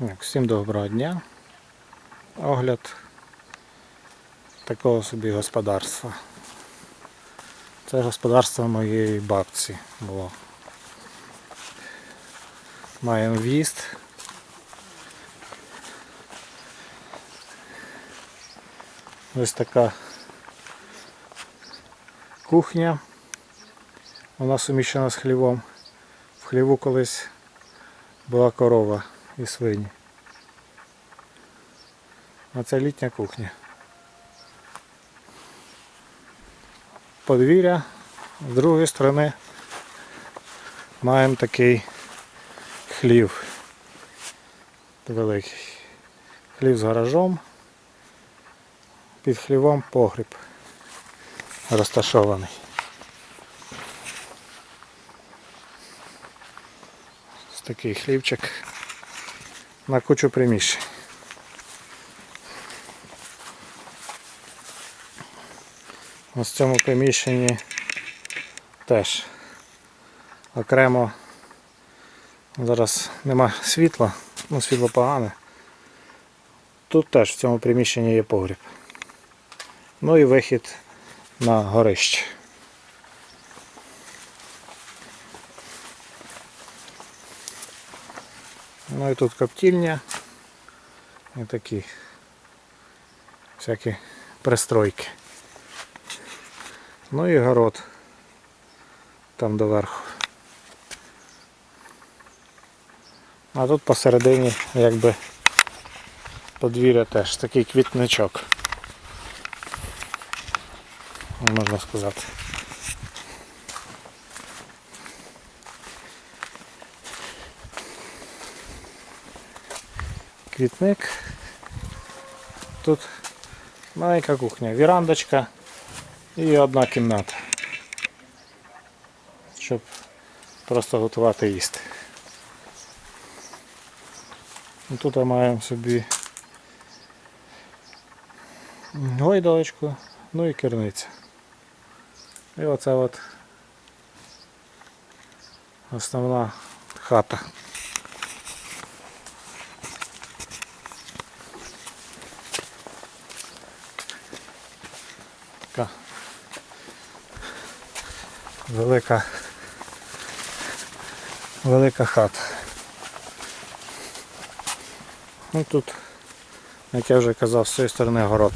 Всім доброго дня. Огляд такого собі господарства. Це господарство моєї бабці було. Маємо в'їзд. Ось така кухня. Вона суміщена з хлівом. В хліву колись була корова і свині. А це літня кухня. Подвір'я. З другої сторони маємо такий хлів. Великий. Хлів з гаражом. Під хлівом погріб розташований. Ось такий хлівчик на кучу приміщень. Ось в цьому приміщенні теж окремо зараз нема світла, ну світло погане. Тут теж в цьому приміщенні є погріб. Ну і вихід на горище. Ну і тут коптільня і такі всякі пристройки. Ну і город там доверху. А тут посередині якби подвір'я теж такий квітничок. Можна сказати. Квітник. Тут маленька кухня, вірандочка і одна кімната. Щоб просто готувати їсти. Тут маємо собі гойдалочку, ну і керниця. І оце от основна хата. Така велика велика хата. Ну тут, як я вже казав, з цієї сторони город.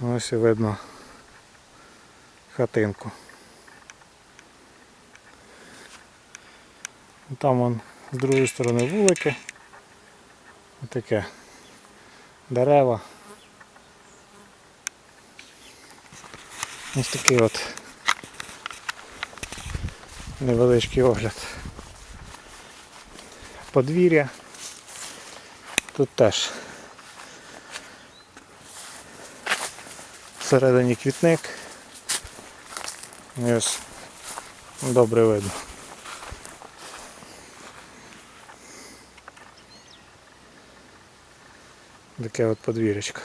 Ось і видно хатинку. Там вон з другої сторони вулики. Таке дерева. Ось такий от невеличкий огляд. Подвір'я. Тут теж всередині квітник. І ось добре видно. Таке от подвір'ячко.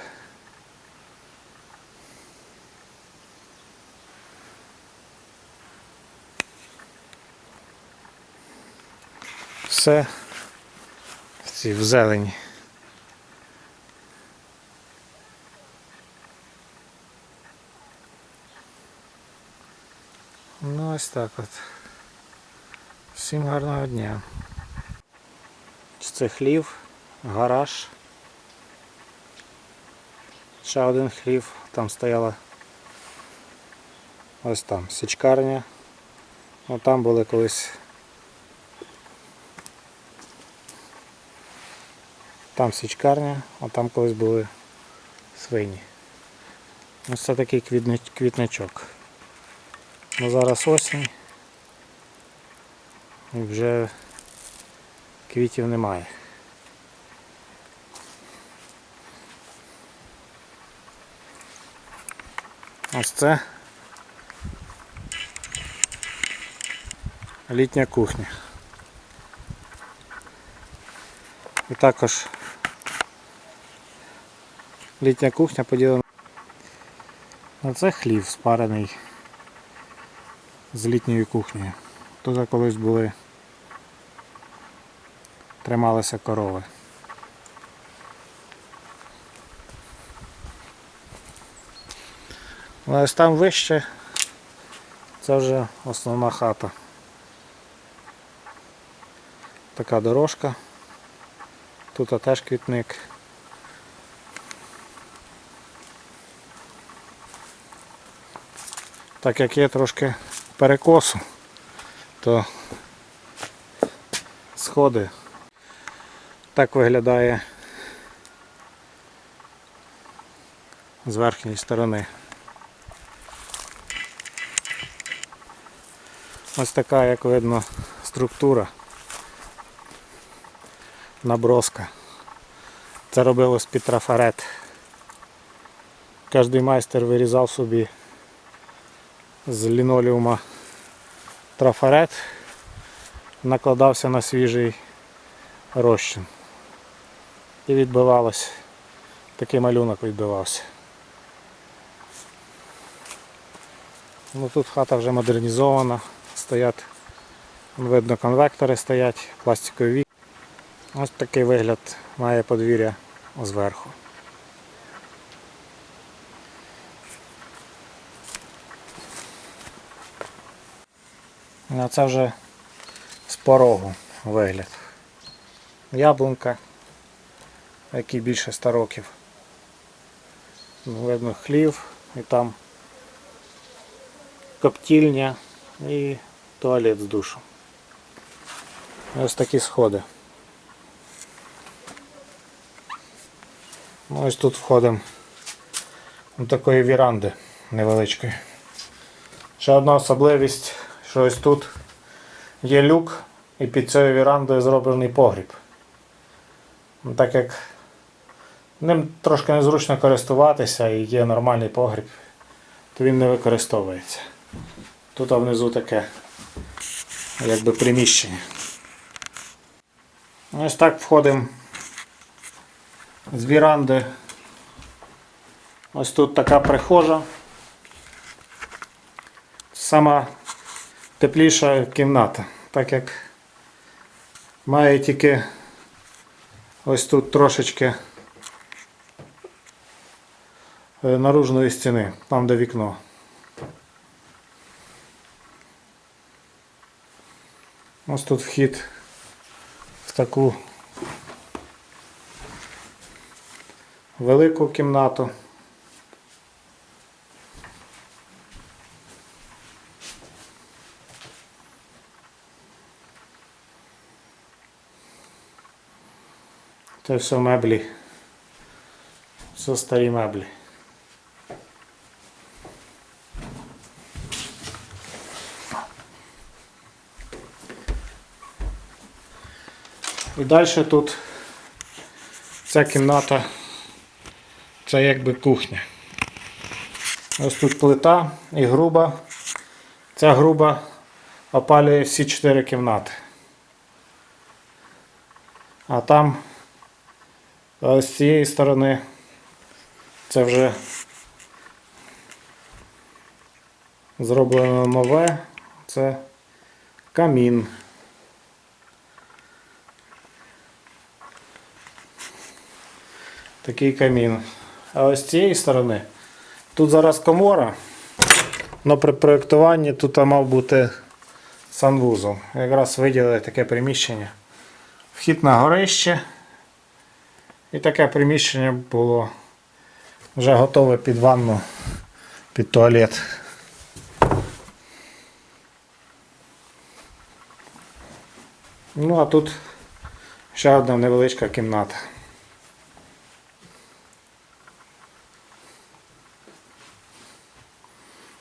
Все в цій в зелені. Ну ось так от. Всім гарного дня. Це хлів, гараж. Ще один хлів, там стояла ось там січкарня. О, там були колись. Там січкарня, а там колись були свині. Ось це такий квітни- квітничок. Ну зараз осінь. І вже квітів немає. Ось це літня кухня. І також літня кухня поділена. На це хлів спарений з літньою кухнею. Тут колись були трималися корови. Ну, ось там вище це вже основна хата. Така дорожка. Тут теж квітник. Так як є трошки перекосу, то сходи. Так виглядає з верхньої сторони. Ось така, як видно, структура. Наброска. Це робилось під трафарет. Кожний майстер вирізав собі з лінолеума трафарет, накладався на свіжий розчин. І відбивалось. Такий малюнок відбивався. Ну тут хата вже модернізована, стоять, видно, конвектори стоять, пластикові. Ось такий вигляд має подвір'я зверху. А це вже з порогу вигляд. Яблунка, який більше 100 років. Видно хлів і там коптільня і туалет з душем. Ось такі сходи. Ну, Ось тут входимо до такої віранди невеличкої. Ще одна особливість, що ось тут є люк і під цією вірандою зроблений погріб. Ну, Так як ним трошки незручно користуватися і є нормальний погріб, то він не використовується. Тут внизу таке якби приміщення. Ось так входимо з віранди. Ось тут така прихожа. Сама тепліша кімната, так як має тільки ось тут трошечки е, наружної стіни, там де вікно. Ось тут вхід в таку велику кімнату. Це все меблі. Все старі меблі. І далі тут ця кімната, це якби кухня. Ось тут плита і груба. Ця груба опалює всі чотири кімнати. А там а з цієї сторони це вже зроблено нове. Це камін. Такий камін. А ось з цієї сторони тут зараз комора, але при проєктуванні тут мав бути санвузол. Якраз виділили таке приміщення. Вхід на горище. І таке приміщення було вже готове під ванну, під туалет. Ну а тут ще одна невеличка кімната.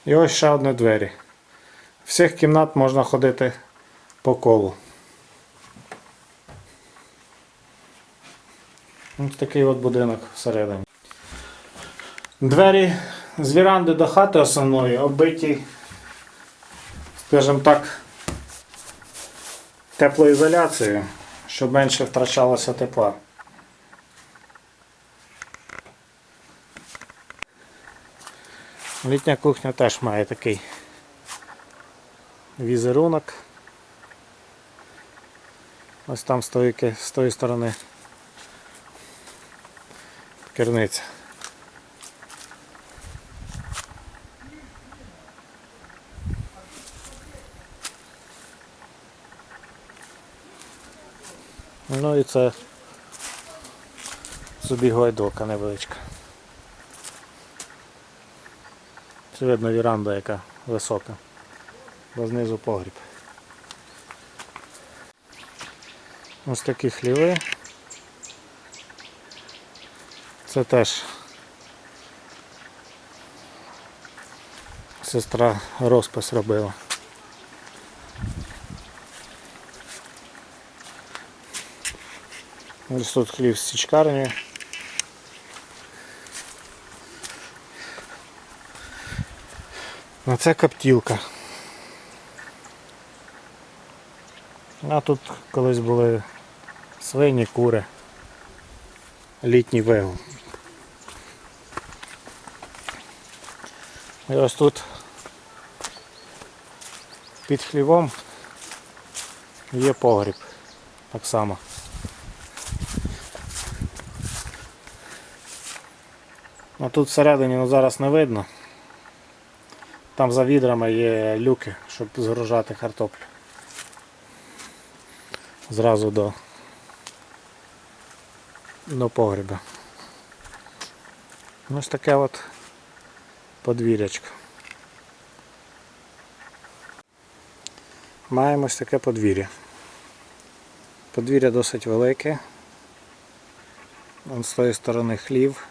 І ось ще одне двері. Всіх кімнат можна ходити по колу. Ось такий от будинок всередині. Двері з віранди до хати основної оббиті, скажімо так, теплоізоляцією, щоб менше втрачалося тепла. Літня кухня теж має такий візерунок. Ось там з з тої сторони керниця. Ну і це собі гойдолка невеличка. Це видно віранда, яка висока, бо знизу погріб. Ось такі хліви. Це теж сестра розпис робила. Ось тут хлів з січкарні. А це коптілка. А тут колись були свині, кури. Літній вигул. І ось тут під хлівом є погріб. Так само. А тут всередині ну, зараз не видно. Там за відрами є люки, щоб згружати картоплю. Зразу до, до погреба. Ось таке от подвір'ячко. Маємо ось таке подвір'я. Подвір'я досить велике. Вон з тої сторони хлів.